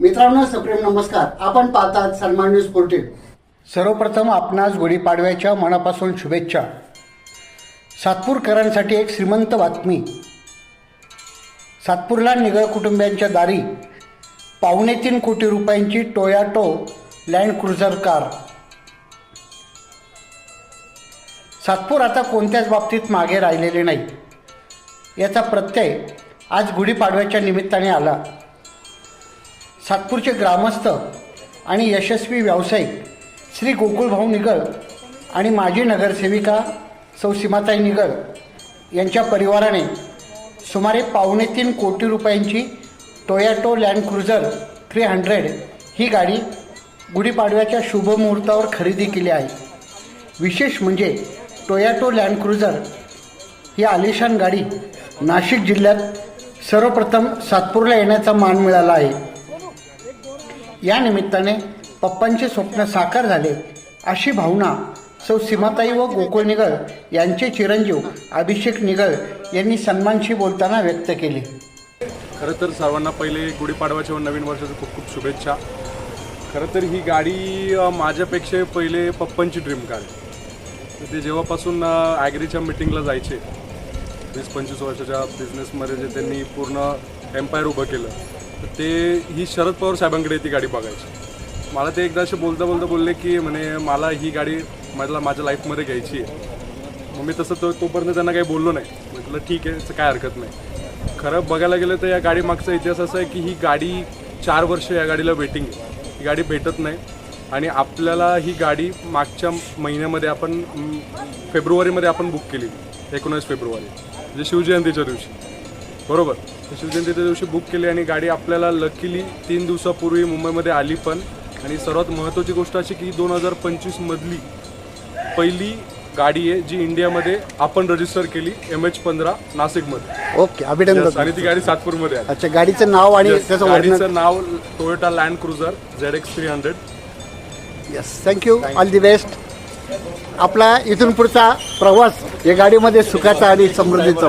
मित्रांनो सप्रेम नमस्कार. आपण पाहतात सन्मान न्यूज फोर्टीन सर्वप्रथम आपणास गुढीपाडव्याच्या मनापासून शुभेच्छा. सातपूरकरांसाठी एक श्रीमंत बातमी. सातपूरला निगळ कुटुंबियांच्या दारी. पावणे तीन कोटी रुपयांची Toyota Land Cruiser car. Satpur आता कोणत्याच बाबतीत मागे राहिलेले नाही. याचा प्रत्यय आज गुढीपाडव्याच्या निमित्ताने आला. सातपूरचे ग्रामस्थ आणि यशस्वी व्यावसायिक श्री गोकुळभाऊ निगळ आणि माजी नगरसेविका सौ सीमाताई निगळ यांच्या परिवाराने सुमारे पावणे तीन कोटी रुपयांची Toyota Land Cruiser three hundred ही गाडी गुढीपाडव्याच्या शुभमुहूर्तावर खरेदी केली आहे. विशेष म्हणजे टोयॅटो लँड क्रुझर ही आलिशान गाडी नाशिक जिल्ह्यात सर्वप्रथम सातपूरला येण्याचा मान मिळाला आहे. या निमित्ताने पप्पांचे स्वप्न साकार झाले अशी भावना सौ सीमाताई व गोकुळ निगळ यांचे चिरंजीव अभिषेक निगळ यांनी सन्मानशी बोलताना व्यक्त केली. खरं तर सर्वांना पहिले गुढीपाडवाच्या व नवीन वर्षाच्या खूप खूप शुभेच्छा. खरं तर ही गाडी माझ्यापेक्षा पहिले पप्पांची ड्रीम कार आहे. ते जेव्हापासून ॲग्रीच्या मिटिंगला जायचे वीस पंचवीस वर्षाच्या बिझनेसमध्ये जे त्यांनी पूर्ण एम्पायर उभं केलं तर ते ही शरद पवार साहेबांकडे ती गाडी बघायची. मला ते एकदा असे बोलता बोलता बोलले की म्हणे मला ही गाडी मला माझ्या लाईफमध्ये घ्यायची आहे. मग मी तसं तो तोपर्यंत त्यांना काही बोललो नाही. म्हटलं ठीक आहे त्याचं काय हरकत नाही. खरं बघायला गेलं तर या गाडी मागचा इतिहास असा आहे की ही गाडी चार वर्ष या गाडीला वेटिंग आहे. ही गाडी भेटत नाही. आणि आपल्याला ही गाडी मागच्या महिन्यामध्ये आपण फेब्रुवारीमध्ये आपण बुक केली एकोणीस फेब्रुवारी म्हणजे शिवजयंतीच्या दिवशी. बरोबर? शिवजयंतीच्या दिवशी बुक केली आणि गाडी आपल्याला लकीली तीन दिवसापूर्वी मुंबईमध्ये आली पण. आणि सर्वात महत्त्वाची गोष्ट अशी की दोन हजार पंचवीसमधली पहिली गाडी आहे जी इंडियामध्ये आपण रजिस्टर केली एम एच पंधरा नाशिकमध्ये. ओके अभिनंदन. आणि ती गाडी सातपूरमध्ये आहे अच्छा गाडीचं नाव आणि त्याचं वर्णन. गाडीचं नाव Toyota Land Cruiser Z X three hundred yes thank you all the best आपला इथून पुढचा प्रवास या गाडीमध्ये सुखाचा आणि समृद्धीचा.